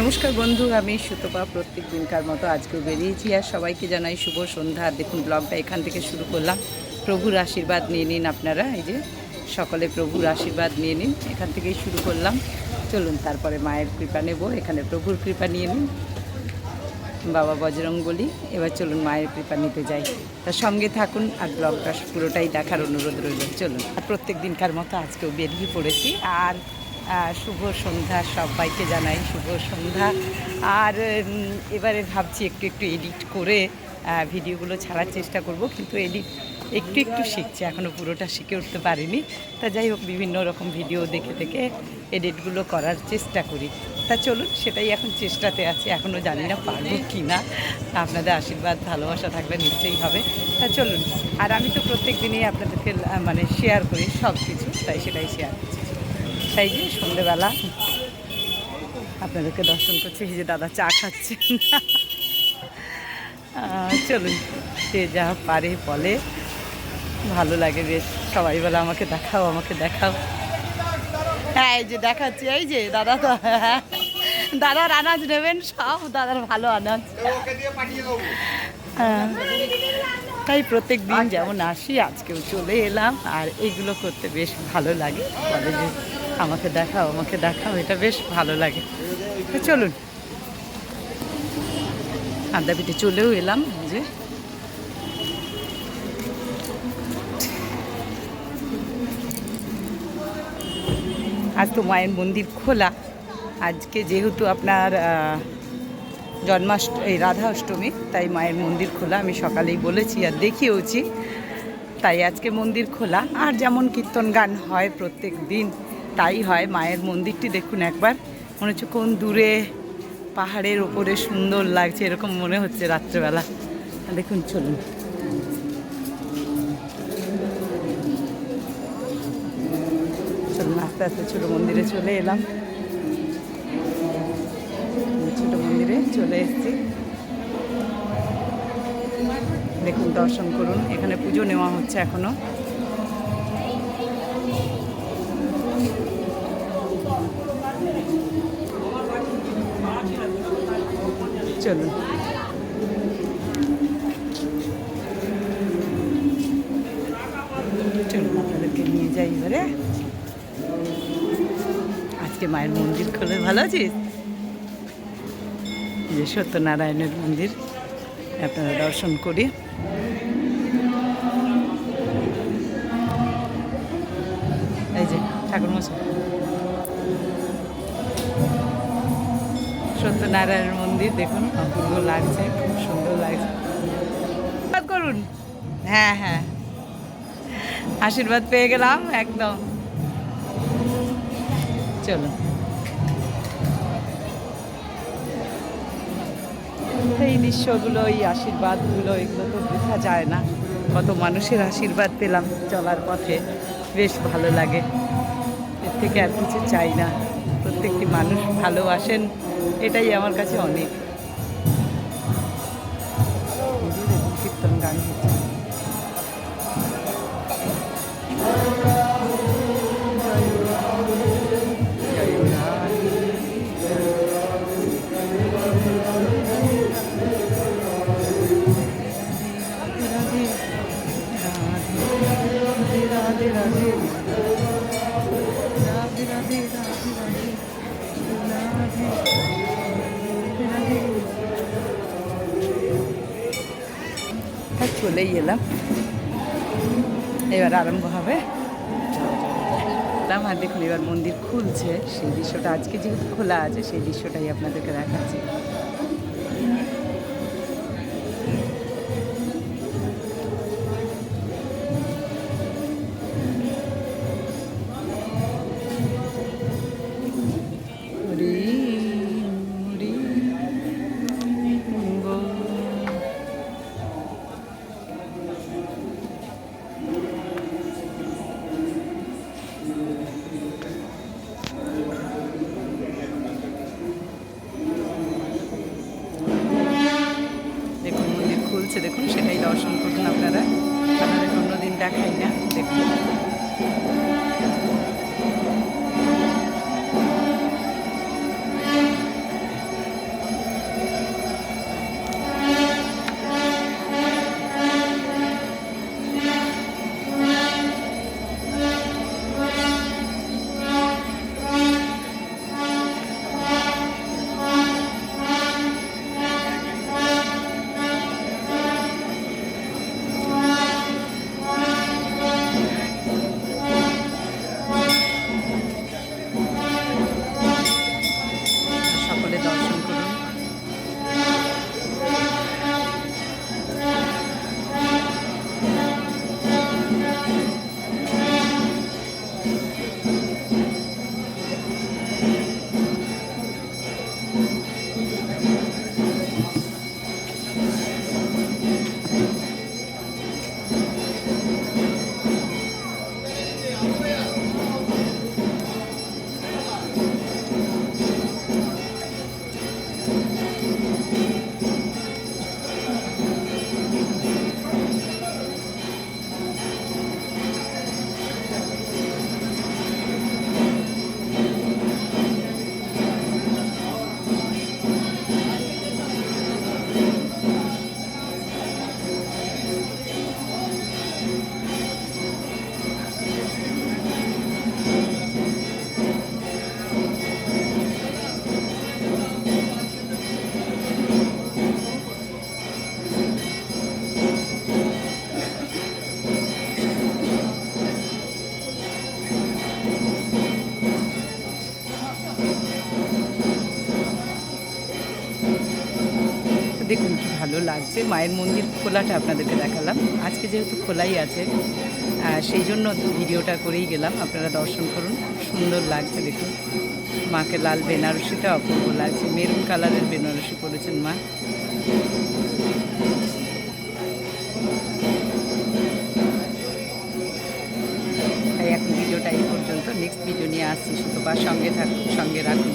নমস্কার বন্ধু, আমি সুতপা প্রত্যেক দিনকার মতো আজকেও বেরিয়েছি আর সবাইকে জানাই শুভ সন্ধ্যা। দেখুন, ব্লগটা এখান থেকে শুরু করলাম। প্রভুর আশীর্বাদ নিয়ে নিন আপনারা, এই যে সকলে প্রভুর আশীর্বাদ নিয়ে নিন, এখান থেকেই শুরু করলাম। চলুন, তারপরে মায়ের কৃপা নেব, এখানে প্রভুর কৃপা নিয়ে নিন। বাবা বজরং বলি এবার চলুন মায়ের কৃপা নিতে যাই। তার সঙ্গে থাকুন আর ব্লগটা পুরোটাই দেখার অনুরোধ রইল। চলুন, আর প্রত্যেক দিনকার মতো আজকেও বেরিয়ে পড়েছি। আর শুভ সন্ধ্যা সবাইকে জানাই, শুভ সন্ধ্যা। আর এবারে ভাবছি একটু একটু এডিট করে ভিডিওগুলো ছাড়ার চেষ্টা করব, কিন্তু এডিট একটু একটু শিখছি এখনও পুরোটা শিখে উঠতে পারিনি। তা যাই হোক, বিভিন্ন রকম ভিডিও দেখে দেখে এডিটগুলো করার চেষ্টা করি। তা চলুন, সেটাই এখন চেষ্টাতে আছে এখনও জানি না পারব কি না আপনাদের আশীর্বাদ, ভালোবাসা থাকলে নিশ্চয়ই হবে। তা চলুন, আর আমি তো প্রত্যেক দিনই আপনাদেরকে মানে শেয়ার করি সব কিছু তাই সেটাই শেয়ার করছি। তাই যে সন্ধেবেলা আপনাদেরকে দর্শন করছি যে দাদা চা খাচ্ছেন আহ, চলুন সে যা পারে বলে। ভালো লাগে বেশ সবাই বলে আমাকে দেখাও আমাকে দেখাও। হ্যাঁ এই যে দেখাচ্ছি এই যে দাদা তো হ্যাঁ। দাদার আনাজ নেবেন সব দাদার ভালো আনাজ। তাই প্রত্যেক দিন যেমন আসি আজকেও চলে এলাম আর এইগুলো করতে বেশ ভালো লাগে। যে আমাকে দেখাও আমাকে দেখাও এটা বেশ ভালো লাগে। চলুন। আদ্যাপিঠে চলেও এলাম যে। আজ তো মায়ের মন্দির খোলা। আজকে যেহেতু আপনার আহ, জন্মাষ্ট এই রাধা অষ্টমী তাই মায়ের মন্দির খোলা। আমি সকালেই বলেছি আর দেখিয়েওছি। তাই আজকে মন্দির খোলা। আর যেমন কীর্তন গান হয় প্রত্যেক দিন তাই হয়, মায়ের মন্দিরটি দেখুন একবার। মনে হচ্ছে কোন দূরে, পাহাড়ের ওপরে সুন্দর লাগছে, এরকম মনে হচ্ছে রাত্রেবেলা। দেখুন, চলুন। চলুন, আস্তে আস্তে ছোটো মন্দিরে চলে এলাম। ছোট মন্দিরে চলে এসেছি। দেখুন, দর্শন করুন। এখানে পুজো নেওয়া হচ্ছে এখনও। চলুন চলুন আপনাদেরকে নিয়ে যাই এবারে। আজকে মায়ের মন্দির খোলে ভালো আছিস? যে সত্যনারায়ণের মন্দির, আপনারা দর্শন করি। এই যে ঠাকুর মশাই সত্যনারায়ণের মন্দির দেখুন অপূর্ব লাগছে খুব সুন্দর লাগছে। আশীর্বাদ করুন। হ্যাঁ হ্যাঁ। আশীর্বাদ পেয়ে গেলাম একদম। চলুন। এই দৃশ্যগুলো এই আশীর্বাদগুলো এগুলো তো বোঝা যায় না। কত মানুষের আশীর্বাদ পেলাম চলার পথে। বেশ ভালো লাগে। এর থেকে আর কিছু চাই না। প্রত্যেকটি মানুষ ভালোবাসেন। এটাই আমার কাছে অনেক Thank you. কথা চলেই এলাম। এবার আরম্ভ হবে। আর দেখুন, এবার মন্দির খুলছে, সেই দৃশ্যটা আজকে যেহেতু খোলা আছে, সেই দৃশ্যটাই আপনাদেরকে দেখাচ্ছে। দেখুন সেটাই দর্শন করুন আপনারা। আপনাদের অন্যদিন দেখাই না দেখুন। দেখুন কি ভালো লাগছে। মায়ের মন্দির খোলাটা আপনাদেরকে দেখালাম। আজকে যেহেতু খোলাই আছে সেই জন্য ভিডিওটা করেই গেলাম। আপনারা দর্শন করুন, সুন্দর লাগছে দেখুন। মাকে লাল বেনারসিটা অপূর্ব লাগছে। মেরুন কালারের বেনারসি পরেছেন মা। এখন ভিডিওটা এই পর্যন্ত। নেক্সট ভিডিও নিয়ে আসছি। শুধু বা সঙ্গে থাকুন, সঙ্গে রাখুন।